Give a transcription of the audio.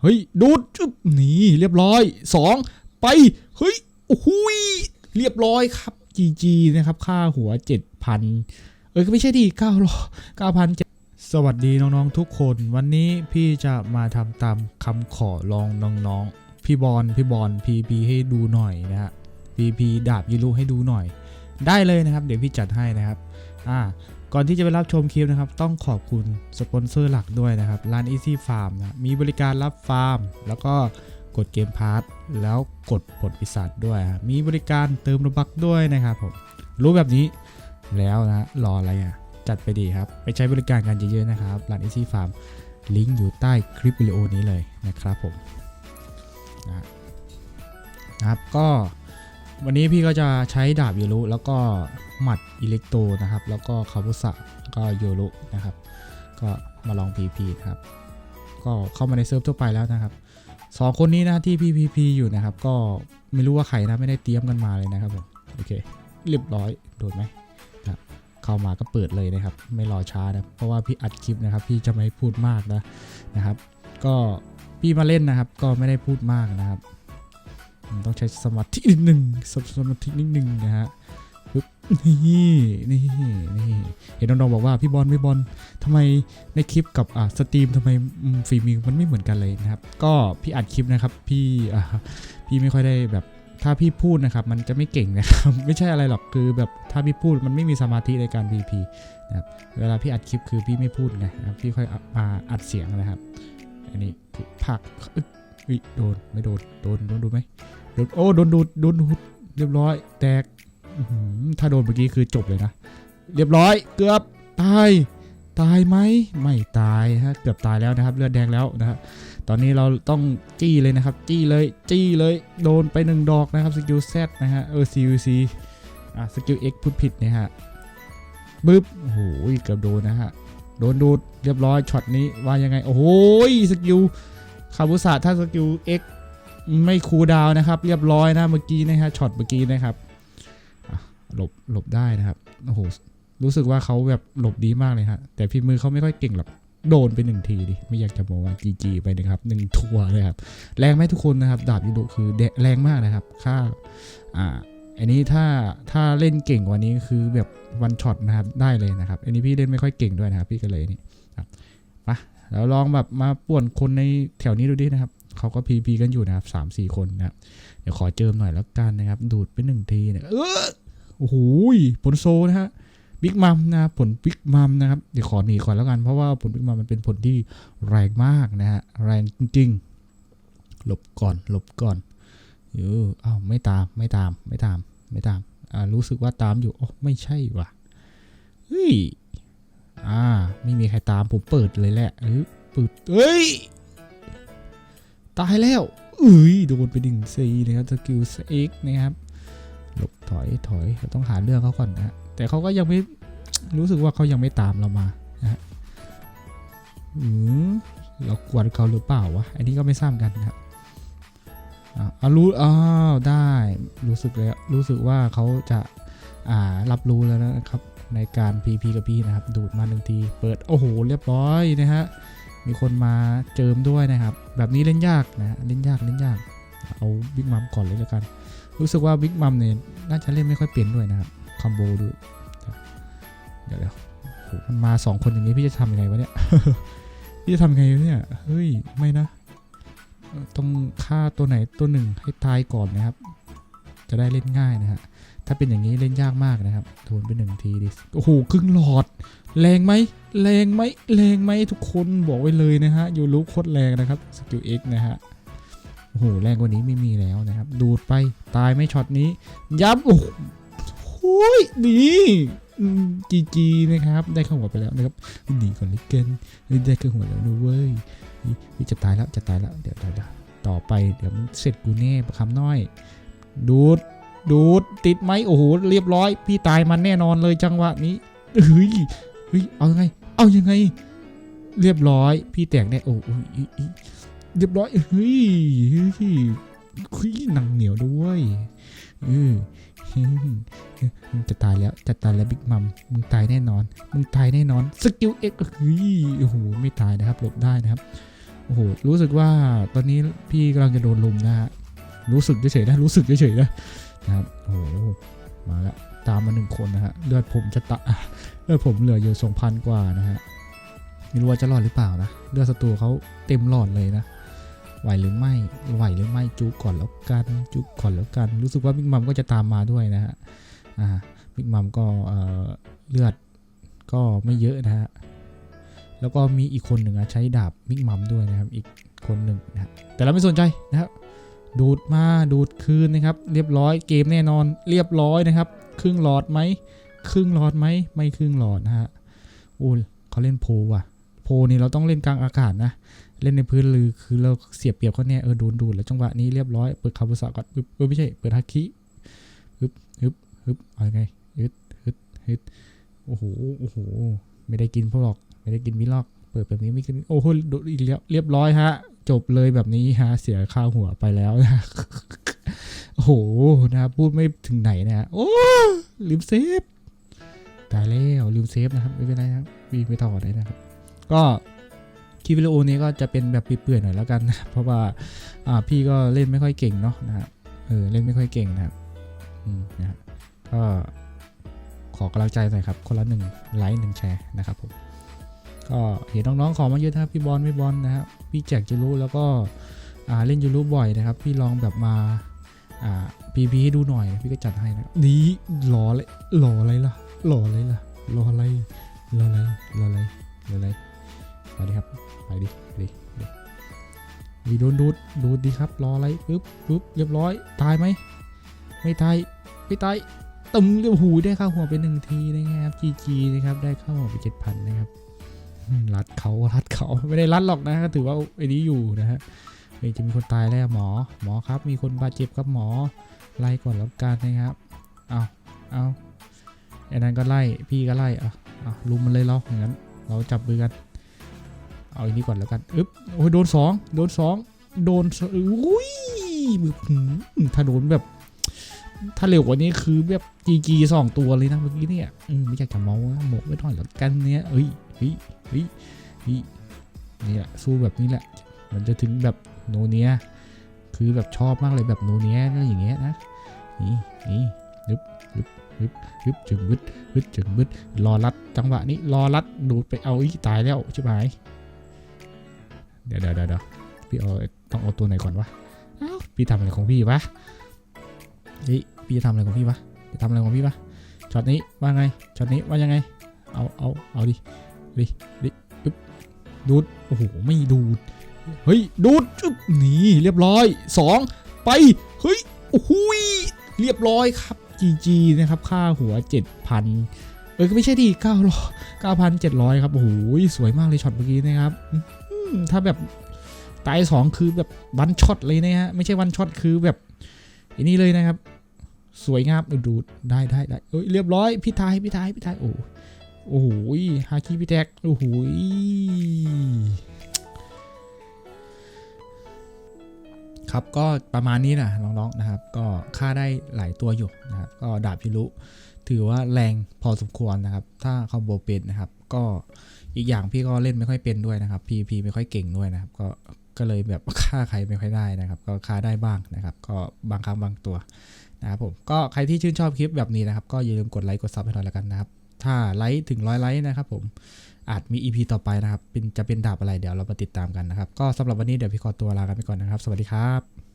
เฮ้ยดูดจึ๊บนี่เรียบร้อยสองไป เฮ้ยโอ้โหยเรียบร้อยครับ GG นะครับ ค่าหัว 7,000 เอ้ยก็ไม่ใช่ดิ9 9 0 0 สวัสดีน้องๆทุกคน วันนี้พี่จะมาทำตามคำขอลองน้องๆ พี่บอลพี่บอลพีพีให้ดูหน่อยนะฮะพีพีดาบยูรุให้ดูหน่อย ได้เลยนะครับ เดี๋ยวพี่จัดให้นะครับ อ่า ก่อนที่จะไปรับชมคลิปนะครับ ต้องขอบคุณสปอนเซอร์หลักด้วยนะครับร้าน Easy Farm นะมีบริการรับฟาร์ม แล้วก็กดเกมพาร์ทแล้วกดปลดปีศาจด้วย มีบริการเติมระบักด้วยนะครับผมรู้แบบนี้แล้วนะรออะไรอะ จัดไปดีครับ ไปใช้บริการกันเยอะๆนะครับร้าน Easy Farm ลิงก์อยู่ใต้คลิปวิดีโอนี้เลยนะครับผมนะครับก็ วันนี้พี่ก็จะใช้ดาบยูรุแล้วก็หมัดอิเล็กโตนะครับ แล้วก็คาบุสะแล้วก็โยรุนะครับ ก็มาลอง PP นะครับ ก็เข้ามาในเซิร์ฟทั่วไปแล้วนะครับสองคนนี้นะที่ PPP อยู่นะครับ ก็ไม่รู้ว่าใครนะไม่ได้เตรียมกันมาเลยนะครับผมโอเค เรียบร้อยโดนไหมครับเข้ามาก็เปิดเลยนะครับ ไม่รอช้านะเพราะว่าพี่อัดคลิปนะครับ พี่จะไม่พูดมากนะนะครับ ก็พี่มาเล่นนะครับ ก็ไม่ได้พูดมากนะครับ ต้องใช้สมาธินิดหนึ่งสมาธินิดหนึ่งนะฮะปึ๊บนี่นี่นี่เห็นน้องๆบอกว่าพี่บอลพี่บอลทำไมในคลิปกับอ่าสตรีมทำไมอืมฝีมือมันไม่เหมือนกันเลยนะครับ ก็พี่อัดคลิปนะครับ พี่อ่าพี่ไม่ค่อยได้แบบถ้าพี่พูดนะครับ มันจะไม่เก่งนะครับ ไม่ใช่อะไรหรอกคือแบบถ้าพี่พูดมันไม่มีสมาธิในการ VP นะครับเวลาพี่อัดคลิปคือพี่ไม่พูดไงนะครับพี่ค่อยมาอัดเสียงนะครับ อันนี้ผักอึ๊ยอุ๊ยโดนไม่โดนโดนโดนดูไหมโดนโอ้โดนดูดโดนดูดเรียบร้อย แตกถ้าโดนเมื่อกี้คือจบเลยนะ เรียบร้อยเกือบตายตายไหมไม่ตายฮะเกือบตายแล้วนะครับ เลือดแดงแล้วนะครับตอนนี้เราต้องจี้เลยนะครับ จี้เลยจี้เลยโดนไปหนึ่งดอกนะครับสกิล Z นะฮะเออ CUC อะสกิล X พูดผิดนะฮะบึ๊บโอ้โหเกือบโดนนะฮะ โดนดูดเรียบร้อยช็อตนี้ว่ายังไง โอ้โหสกิลคาบุสะถ้าสกิล X ไม่คูลดาวนะครับ เรียบร้อยนะเมื่อกี้นะฮะช็อตเมื่อกี้นะครับหลบหลบได้นะครับโอ้โหรู้สึกว่าเขาแบบหลบดีมากเลยฮะแต่พี่มือเขาไม่ค่อยเก่งหรอกโดนไปหนึ่งทีดิไม่อยากจะบอกว่าจีจีไปนะครับหนึ่งทัวร์เลยครับแรงไหมทุกคนนะครับ ดาบยูโดคือแรงมากนะครับ ค่าอ่า อันนี้ถ้าถ้าเล่นเก่งกว่านี้คือแบบวันช็อตนะครับได้เลยนะครับ อันนี้พี่เล่นไม่ค่อยเก่งด้วยนะครับ พี่ก็เลยนี่ครับมาแล้วลองแบบมาป่วนคนในแถวนี้ดูดินะครับเขาก็พีพีกันอยู่นะครับสามสี่คนนะครับเดี๋ยวขอเจิมหน่อยแล้วกันนะครับ ดูดไปหนึ่งทีเนี่ยเออโอ้โหผลโซนะฮะบิ๊กมัมนะผลบิ๊กมัมนะครับเดี๋ยวขอหนีก่อนแล้วกันเพราะว่าผลบิ๊กมัมมันเป็นผลที่แรงมากนะฮะแรงจริงๆหลบก่อนหลบก่อนเอออ้าวไม่ตามไม่ตามไม่ตาม ไม่ตาม อ่า รู้สึกว่าตามอยู่ โอ๋อไม่ใช่ว่ะเฮ้ย อ่า ไม่มีใครตามผมเปิดเลยแหละเออเปิดเฮ้ย ตายแล้วเอ้ย โดนไปหนึ่งซีนะครับ สกิลเอ็กนะครับ หลบถอยถอยเราต้องหาเรื่องเขาก่อนนะฮะแต่เขาก็ยังไม่ รู้สึกว่าเขายังไม่ตามเรามา นะฮะอืมเรากวนเขาหรือเปล่าวะ อันนี้ก็ไม่ทราบกันนะครับ อ่าอ่ารู้อ้าวได้รู้สึกแล้วรู้สึกว่าเขาจะอ่ารับรู้แล้วนะครับในการ PP กับพี่นะครับ ดูดมาหนึ่งที เปิด โอ้โห เรียบร้อยนะฮะ มีคนมาเจิมด้วยนะครับ แบบนี้เล่นยากนะ เล่นยากเล่นยาก เอาบิ๊กมัมก่อนเลยแล้วกัน รู้สึกว่าบิ๊กมัมเนี่ย น่าจะเล่นไม่ค่อยเปลี่ยนด้วยนะครับคอมโบดู เดี๋ยวเดี๋ยวมันมาสองคนอย่างนี้พี่จะทำยังไงวะเนี่ย พี่จะทำยังไงเนี่ย เฮ้ย ไม่นะ ต้องฆ่าตัวไหนตัวหนึ่งให้ตายก่อนนะครับ จะได้เล่นง่ายนะฮะถ้าเป็นอย่างนี้เล่นยากมากนะครับโดนไปหนึ่งทีดิโอ้โหครึ่งหลอด แรงไหมแรงไหมแรงไหมทุกคนบอกไว้เลยนะฮะยูรุโคตรแรงนะครับสกิล X นะฮะโอ้โหแรงกว่านี้ไม่มีแล้วนะครับ ดูดไปตายไม่ช็อตนี้ ยับโอ้โหดี จีจีนะครับ ได้ข้าหัวไปแล้วนะครับดีก่อนเลยเกินได้ข้าหัวแล้วนะเว้ยนี่จะตายแล้วจะตายแล้วเดี๋ยวเดี๋ยวต่อไปเดี๋ยวเสร็จกูแน่ประคำน้อย ดูดดูดติดไหมโอ้โหเรียบร้อย พี่ตายมันแน่นอนเลยจังหวะนี้เฮ้ยเฮ้ยเอายังไง เอายังไง เรียบร้อย พี่แตกแน่โอ้โหอุ๊ยเรียบร้อยเฮ้ยเฮ้ยเฮ้ยหนังเหนียวด้วยเออ จะตายแล้วจะตายแล้วบิ๊กมัมมึงตายแน่นอน มึงตายแน่นอนสกิลเอ็กเฮ้ยโอ้โหไม่ตายนะครับหลบได้นะครับโอ้โหรู้สึกว่าตอนนี้พี่กำลังจะโดนลุมนะฮะรู้สึกเฉยๆนะรู้สึกเฉยๆนะนะครับโอ้โหมาล้วตามมาหนึ่งคนนะฮะเลือดผมจะตะอะเลือดผมเหลืออยู่สองพันกว่านะฮะไม่รู้ว่าจะรอดหรือเปล่านะเลือดศัตรูเขาเต็มหลอดเลยนะ ไหวหรือไม่ไหวหรือไม่จุกก่อนแล้วกันจุกก่อนแล้วกัน รู้สึกว่าบิ๊กมัมก็จะตามมาด้วยนะฮะอ่าบิ๊กมัมก็เลือดก็ไม่เยอะนะฮะแล้วก็มีอีกคนหนึ่งอะใช้ดาบบิ๊กมัมด้วยนะครับ อีกคนหนึ่งนะฮะแต่เราไม่สนใจนะครับดูดมาดูดคืนนะครับ เรียบร้อยเกมแน่นอนเรียบร้อยนะครับ ครึ่งหลอดไหมครึ่งหลอดไหมไม่ครึ่งหลอดนะฮะโอ้เขาเล่นโพลว่ะ นี่เราต้องเล่นกลางอากาศนะ เล่นในพื้นลือคือเราเสียบเปรียบเขาเนี่ยเออโดนดูดแล้วจังหวะนี้เรียบร้อยเปิดคาบุสะก่อนปึ๊บเออไม่ใช่เปิดฮักคิฮึบฮึบฮึบเอาไงฮึดฮึดฮึดโอ้โหโอ้โหไม่ได้กินพวกหรอกไม่ได้กินมิลอก เปิดแบบนี้ไม่กินโอ้โหโดนอีกแล้วเรียบร้อยฮะ จบเลยแบบนี้ฮะเสียค่าหัวไปแล้วนะโอ้โหนะพูดไม่ถึงไหนนะฮะโอ้ลืมเซฟตายแล้วลืมเซฟนะครับไม่เป็นไรครับวิ่งไปต่อได้นะครับ ก็คลิปวิดีโอนี้ก็จะเป็นแบบเปื่อยๆหน่อยแล้วกันนะเพราะว่าอ่าพี่ก็เล่นไม่ค่อยเก่งเนาะนะฮะเออเล่นไม่ค่อยเก่งนะครับอืมนะก็ขอกำลังใจหน่อยครับ คนละหนึ่งไลค์หนึ่งแชร์นะครับผมก็เห็นน้องๆขอมาเยอะนะครับพี่บอลพี่บอลนะครับพี่แจกจูรุแล้วก็อ่าเล่นจูรุบ่อยนะครับ พี่ลองแบบมาอ่าพีพีให้ดูหน่อย พี่ก็จัดให้นะนี่รอเลยรออะไรล่ะรออะไรล่ะรออะไรรออะไรรออะไรรออะไร ไปดิครับ ไปดิดิดิมีโดนดูดดูดดีครับ รออะไรปึ๊บปึ๊บเรียบร้อย ตายไหม ไม่ตาย ไม่ตายตึมเรียบหูได้ข้าหัวไปหนึ่งทีนะครับจีจีนะครับ ได้ข้าหัวไปเจ็ดพันนะครับ รัดเขารัดเขาไม่ได้รัดหรอกนะก็ถือว่าไอ้นี้อยู่นะฮะเฮ้ยจะมีคนตายแล้วหมอ หมอครับ มีคนบาดเจ็บครับหมอ ไล่ก่อนแล้วกันนะครับ เอาเอาไอ้นั้นก็ไล่ พี่ก็ไล่ อะอะลุมมันเลยเราอย่างนั้น เราจับมือกัน เอาอันนี้ก่อนแล้วกันอึ๊บโอ้ยโดนสองโดนสองโดนอุ้ยหืมถ้าโดนแบบ ถ้าเร็วกว่านี้คือแบบจีจีสองตัวเลยนะเมื่อกี้เนี่ยไม่อยากจะเมานะโมกไว้หน่อยแล้วกันเนี่ยเฮ้ยเฮ้ยเฮ้ยนี่แหละสู้แบบนี้แหละ มันจะถึงแบบโนเนียคือแบบชอบมากเลยแบบโนเนียก็อย่างเงี้ยนะนี่นี่ยึบยึบยึบยึบจึงบึดบึดจึงบึดรอรัดจังหวะนี้รอรัดดูดไปเอาอีตายแล้วใช่ไหม เดี๋ยวเดี๋ยวเดี๋ยวพี่เอาต้องเอาตัวไหนก่อนวะอ้าพี่ทำอะไรของพี่วะเฮ้ยพี่จะทำอะไรของพี่วะจะทำอะไรของพี่วะช็อตนี้ว่าไงช็อตนี้ว่ายังไง เอาเอาเอาดิดิดิปึ๊บดูดโอ้โหไม่ดูดเฮ้ยดูดจึ๊บนี่เรียบร้อยสองไปเฮ้ยโอ้โหยเรียบร้อยครับ GG นะครับค่าหัว 7,000เออก็ไม่ใช่ดิ9 9,700 ครับโอ้โหสวยมากเลยช็อตเมื่อกี้นะครับ ถ้าแบบตายสองคือแบบวันช็อตเลยนะฮะ ไม่ใช่วันช็อตคือแบบอันนี้เลยนะครับ สวยงามดูดได้ได้ได้เอ้ยเรียบร้อยพี่ทายพี่ทายพี่ทายโอ้โหฮาคิพี่แท็กโอ้โห ครับก็ประมาณนี้นะน้องๆนะครับ ก็ค่าได้หลายตัวอยู่นะครับก็ดาบพิรุถือว่าแรงพอสมควรนะครับ ถ้าคอมโบเป็นนะครับ ก็อีกอย่างพี่ก็เล่นไม่ค่อยเป็นด้วยนะครับพีพีไม่ค่อยเก่งด้วยนะครับ ก็ก็เลยแบบฆ่าใครไม่ค่อยได้นะครับ ก็ฆ่าได้บ้างนะครับ ก็บางครั้งบางตัวนะครับผมก็ใครที่ชื่นชอบคลิปแบบนี้นะครับ ก็อย่าลืมกดไลค์กดซับให้หน่อยแล้วกันนะครับ ถ้าไลค์ถึงร้อยไลค์นะครับผมอาจมี EP ต่อไปนะครับเป็นจะเป็นดาบอะไรเดี๋ยวเรามาติดตามกันนะครับ ก็สำหรับวันนี้เดี๋ยวพี่ขอตัวลากันไปก่อนนะครับ สวัสดีครับ